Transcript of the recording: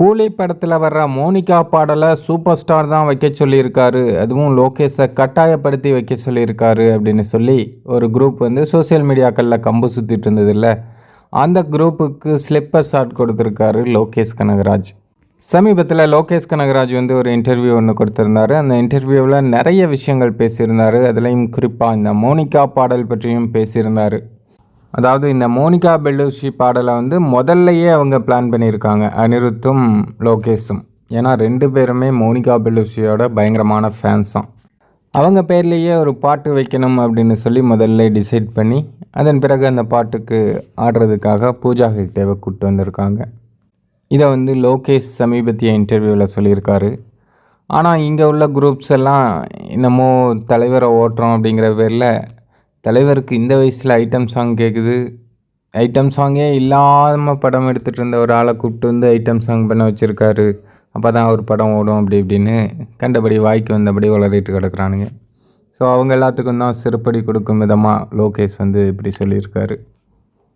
கூலி படத்தில் வர்ற மோனிகா பாடலை சூப்பர் ஸ்டார் தான் வைக்க சொல்லியிருக்காரு. அதுவும் லோகேஷை கட்டாயப்படுத்தி வைக்க சொல்லியிருக்காரு அப்படின்னு சொல்லி ஒரு குரூப் வந்து சோஷியல் மீடியாக்களில் கம்பு சுற்றிட்டு இருந்ததில்ல. அந்த குரூப்புக்கு ஸ்லிப்பர் ஷாட் கொடுத்துருக்காரு லோகேஷ் கனகராஜ். சமீபத்தில் லோகேஷ் கனகராஜ் வந்து ஒரு இன்டர்வியூ ஒன்று கொடுத்துருந்தாரு. அந்த இன்டர்வியூவில் நிறைய விஷயங்கள் பேசியிருந்தார். அதுலேயும் குறிப்பாக இந்த மோனிகா பாடல் பற்றியும் பேசியிருந்தார். அதாவது இந்த மோனிகா பெல்லூஷி பாடலை வந்து முதல்லையே அவங்க பிளான் பண்ணியிருக்காங்க அனிருத்தும் லோகேஷும். ஏன்னா ரெண்டு பேருமே மோனிகா பெல்லூசியோட பயங்கரமான ஃபேன்ஸ் தான் அவங்க பேர்லேயே ஒரு பாட்டு வைக்கணும் அப்படின்னு சொல்லி முதல்ல டிசைட் பண்ணி அதன் பிறகு அந்த பாட்டுக்கு ஆடுறதுக்காக பூஜா ஹெக்டேவை கூப்பிட்டு வந்திருக்காங்க. இதை வந்து லோகேஷ் சமீபத்திய இன்டர்வியூவில் சொல்லியிருக்காரு. ஆனால் இங்கே உள்ள குரூப்ஸ் எல்லாம் என்னமோ தலைவரை ஓட்டுறோம் அப்படிங்கிற பேரில் தலைவருக்கு இந்த வயசில் ஐட்டம் சாங் கேட்குது ஐட்டம் சாங்கே இல்லாமல் படம் எடுத்துகிட்டு இருந்த ஒரு ஆளை கூப்பிட்டு வந்து ஐட்டம் சாங் பண்ண வச்சுருக்காரு. அப்போ தான் அவர் படம் ஓடும் அப்படி இப்படின்னு கண்டபடி வாய்க்கு வந்தபடி வளரிட்டு கிடக்குறானுங்க. ஸோ அவங்க எல்லாத்துக்கும் தான் சிறுப்படி கொடுக்கும் விதமாக லோகேஷ் வந்து இப்படி சொல்லியிருக்காரு.